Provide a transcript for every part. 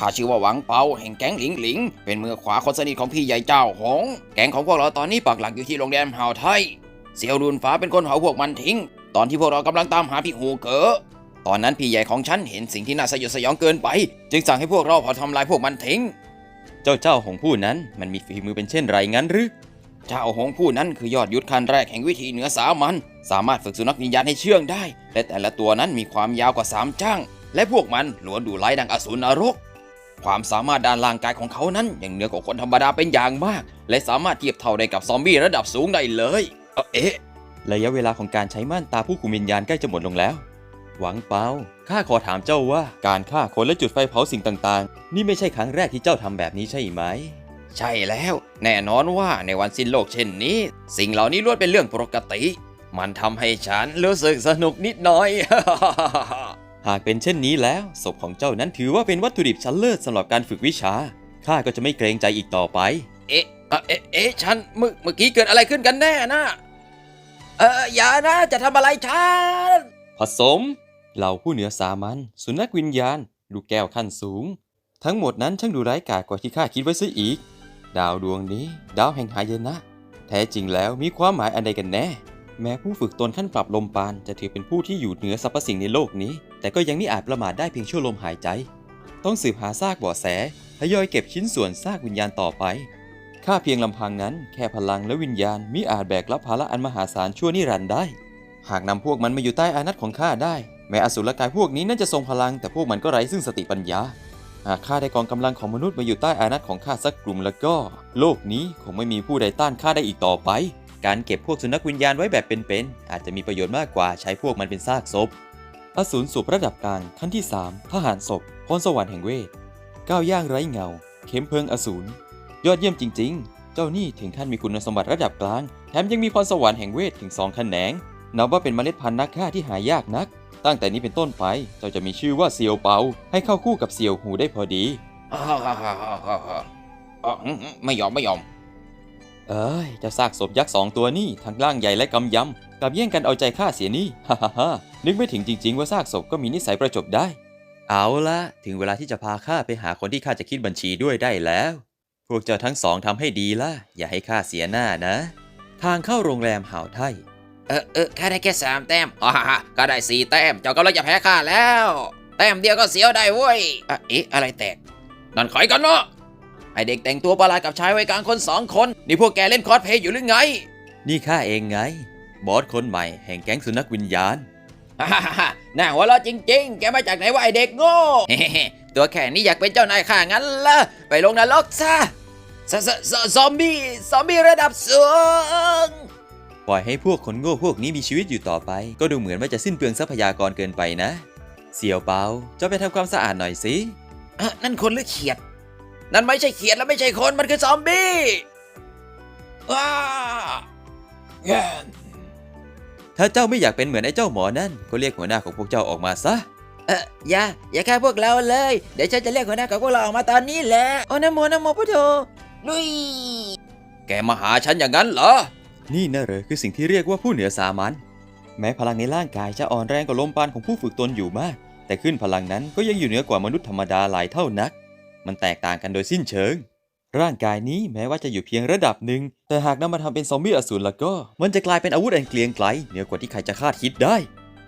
ข้าชื่อว่าหวังเปาแห่งแก๊งหลิงหลิง เป็นมือขวาคนสนิทของพี่ใหญ่เจ้าหงแก๊งของพวกเราตอนนี้ปักหลักอยู่ที่โรงแรมหาวไทยเซียวรุนฟ้าเป็นคนเผาพวกมันทิ้ง ตอนที่พวกเรากำลังตามหาพี่หูเก๋อตอนนั้นพี่ใหญ่ของฉันเห็นสิ่งที่น่าสยดสยองเกินไป จึงสั่งให้พวกเราเผาทำลายพวกมันทิ้ง เจ้าเจ้าของผู้นั้นมันมีฝีมือเป็นเช่นไรงั้นหรือเจ้าหงผู้นั้นคือยอดยุทธขั้นแรกแห่งวิธีเหนือสามัญสามารถฝึกสุนัขวิญญาณให้เชื่องได้และแต่ละตัวนั้นมีความยาวกว่าสามจ้างและพวกมันล้วนดูร้ายดังอสูรนรก ความสามารถด้านร่างกายของเขานั้นยังเหนือกว่าคนธรรมดาเป็นอย่างมาก และสามารถเทียบเท่าได้กับซอมบี้ระดับสูงได้เลยเอ่อเอ๊ะระยะเวลาของการใช้ม่านตาผู้คุมวิญญาณใกล้จะหมดลงแล้ว หวังเปาข้าขอถามเจ้าว่าการฆ่าคนและจุดไฟเผาสิ่งต่างๆ นี่ไม่ใช่ครั้งแรกที่เจ้าทำแบบนี้ใช่ไหม ใช่แล้ว แน่นอนว่าในวันสิ้นโลกเช่นนี้ สิ่งเหล่านี้ล้วนเป็นเรื่องปกติ มันทำให้ฉันรู้สึกสนุกนิดหน่อย หากเป็นเช่นนี้แล้วศพของเจ้านั้นถือว่าเป็นวัตถุดิบชั้นเลิศสำหรับการฝึกวิชา ข้าก็จะไม่เกรงใจอีกต่อไป เอ๊ะ เอ่อเอ๊ะเอ๊ะฉันเมื่อเมื่อกี้เกิดอะไรขึ้นกันแน่นะ เอออย่านะจะทำอะไรฉัน ผสม เหล่าผู้เหนือสามัญสุนัขวิญญาณ ลูกแก้วขั้นสูง ทั้งหมดนั้นช่างดูร้ายกาจกว่าที่ข้าคิดไว้ซะอีก ดาวดวงนี้ ดาวแห่งหายนะ แท้จริงแล้วมีความหมายอันใดกันแน่ แม้ผู้ฝึกตนขั้นปรับลมปานจะถือเป็นผู้ที่อยู่เหนือสรรพสิ่งในโลกนี้ แต่ก็ยังไม่อาจประมาทได้เพียงชั่วลมหายใจ ต้องสืบหาซากบาะแสทยอยเก็บชิ้นส่วนซากวิญญาณต่อไป ข้าเพียงลำพังนั้น แค่พลังและวิญญาณมิอาจแบกรับภาระอันมหาศาลชั่วนิรันดร์ได้ หากนำพวกมันมาอยู่ใต้อานัตของข้าได้ แม้อสุรกายพวกนี้นั่นจะทรงพลัง แต่พวกมันก็ไร้ซึ่งสติปัญญา หากข้าได้กองกำลังของมนุษย์มาอยู่ใต้อานัตของข้าสักกลุ่มแล้วก็ โลกนี้คงไม่มีผู้ใดต้านข้าได้อีกต่อไป การเก็บพวกสุนัขวิญญาณไว้แบบเป็นๆอาจจะมีประโยชน์มากกว่าใช้พวกมันเป็นซากศพ อสูรสูบระดับกลางขั้นที่ 3 ทหารศพพรสวรรค์แห่งเวทก้าวย่างไร้เงา เข็มเพลิงอสูรยอดเยี่ยมจริง ๆ เจ้านี่ถึงขั้นมีคุณสมบัติระดับกลาง แถมยังมีพรสวรรค์แห่งเวทถึงสองแขนงนับว่าเป็นเมล็ดพันธุ์นักฆ่าที่หายากนัก ตั้งแต่นี้เป็นต้นไปเจ้าจะมีชื่อว่าเซียวเปา ให้เข้าคู่กับเซียวหูได้พอดีอ๋อไม่ยอมไม่ยอม เอ้ยเจ้าซากศพยักษ์สองตัวนี่ทั้งร่างใหญ่และกำยำกลับแย่งกันเอาใจข้าเสียนี่ฮ่าฮ่าฮ่านึกไม่ถึงจริง ๆ ว่าซากศพก็มีนิสัยประจบได้ เอาละถึงเวลาที่จะพาข้าไปหาคนที่ข้าจะคิดบัญชีด้วยได้แล้ว พวกเจ้าทั้งสองทำให้ดีละอย่าให้ข้าเสียหน้านะ ทางเข้าโรงแรมหาวไทยเออเออข้าได้แค่สามแต้มอ๋อก็ได้สี่แต้ม เจ้ากำลังจะแพ้ข้าแล้ว แต้มเดียวก็เสียวได้เว้ยอะเอ๊ะอะไรแตกนั่นใครกันเนาะ ไอเด็กแต่งตัวประหลาดกับชายวัยกลางคนสองคน นี่พวกแกเล่นคอสเพลย์อยู่หรือไง นี่ข้าเองไง บอสคนใหม่แห่งแก๊งสุนัขวิญญาณฮ่าฮ่าฮ่าน่าหัวเราะจริง ๆ แกมาจากไหนวะไอเด็กโง่เฮ้ๆตัวแค่นี้อยากเป็นเจ้านายข้างั้นละไปลงนรกซะซซซซอมบี้ซอมบี้ระดับสูงปล่อยให้พวกคนโง่พวกนี้มีชีวิตอยู่ต่อไป ก็ดูเหมือนว่าจะสิ้นเปลืองทรัพยากรเกินไปนะ เสี่ยวเปาเจ้าไปทำความสะอาดหน่อยสิอะนั่นคนหรือเขียด นั่นไม่ใช่เขียดและไม่ใช่คนมันคือซอมบี้ว้าแย่ถ้าเจ้าไม่อยากเป็นเหมือนไอ้เจ้าหมอนั่นก็เรียกหัวหน้าของพวกเจ้าออกมาซะ เอออย่าอย่าฆ่าพวกเราเลย เดี๋ยวฉันจะเรียกหัวหน้าของพวกเราออกมาตอนนี้แหละโอ้นะโมนะโมพุทโธลุยแกมาหาฉันอย่างนั้นเหรอ นี่นะเหรอคือสิ่งที่เรียกว่าผู้เหนือสามัญแม้พลังในร่างกายจะอ่อนแรงกว่าลมปานของผู้ฝึกตนอยู่มาก แต่ขึ้นพลังนั้นก็ยังอยู่เหนือกว่ามนุษย์ธรรมดาหลายเท่านัก มันแตกต่างกันโดยสิ้นเชิง ร่างกายนี้แม้ว่าจะอยู่เพียงระดับหนึ่ง แต่หากนำมาทำเป็นซอมบี้อสูรแล้วก็ มันจะกลายเป็นอาวุธอันเกลียงไกลเหนือกว่าที่ใครจะคาดคิดได้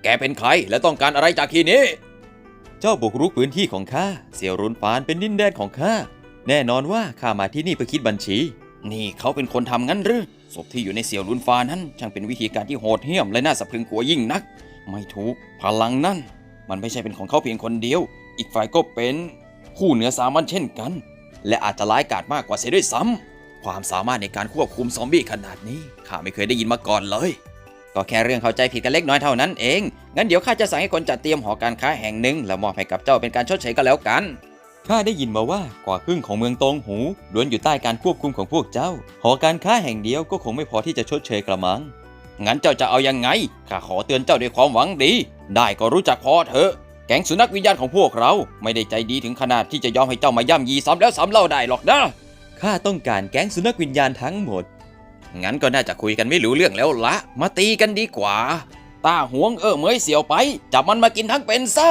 แกเป็นใครและต้องการอะไรจากที่นี้ เจ้าบุกรุกพื้นที่ของข้าเสี่ยวรุนฟานเป็นดินแดนของข้าแน่นอนว่าข้ามาที่นี่เพื่อคิดบัญชี นี่เขาเป็นคนทำงั้นหรือศพที่อยู่ในเสี่ยวลุนฟานั้นช่างเป็นวิธีการที่โหดเหี้ยมและน่าสะพรึงกลัวยิ่งนัก ไม่ถูกพลังนั่น มันไม่ใช่เป็นของเขาเพียงคนเดียว อีกฝ่ายก็เป็น ผู้เหนือสามัญเช่นกัน และอาจจะร้ายกาจมากกว่าเสียด้วยซ้ำความสามารถในการควบคุมซอมบี้ขนาดนี้ข้าไม่เคยได้ยินมาก่อนเลย ก็แค่เรื่องเข้าใจผิดกันเล็กน้อยเท่านั้นเอง งั้นเดี๋ยวข้าจะสั่งให้คนจัดเตรียมหอการค้าแห่งหนึ่งแล้วมอบให้กับเจ้าเป็นการชดเชยก็แล้วกันข้าได้ยินมาว่ากว่าครึ่งของเมืองตงหูล้วนอยู่ใต้การควบคุมของพวกเจ้า หอการค้าแห่งเดียวก็คงไม่พอที่จะชดเชยกระมัง งั้นเจ้าจะเอายังไง ข้าขอเตือนเจ้าด้วยความหวังดี ได้ก็รู้จักพอเถอะ ก๊งสุนัขวิญญาณของพวกเรา ไม่ได้ใจดีถึงขนาดที่จะยอมให้เจ้ามาย่ำยีซ้ำแล้วซ้ำเล่าได้หรอกนะ ข้าต้องการแก๊งสุนัขวิญญาณทั้งหมด งั้นก็น่าจะคุยกันไม่รู้เรื่องแล้วละ มาตีกันดีกว่า ตาหวงเออเหมยเสียวไป จับมันมากินทั้งเป็นซะ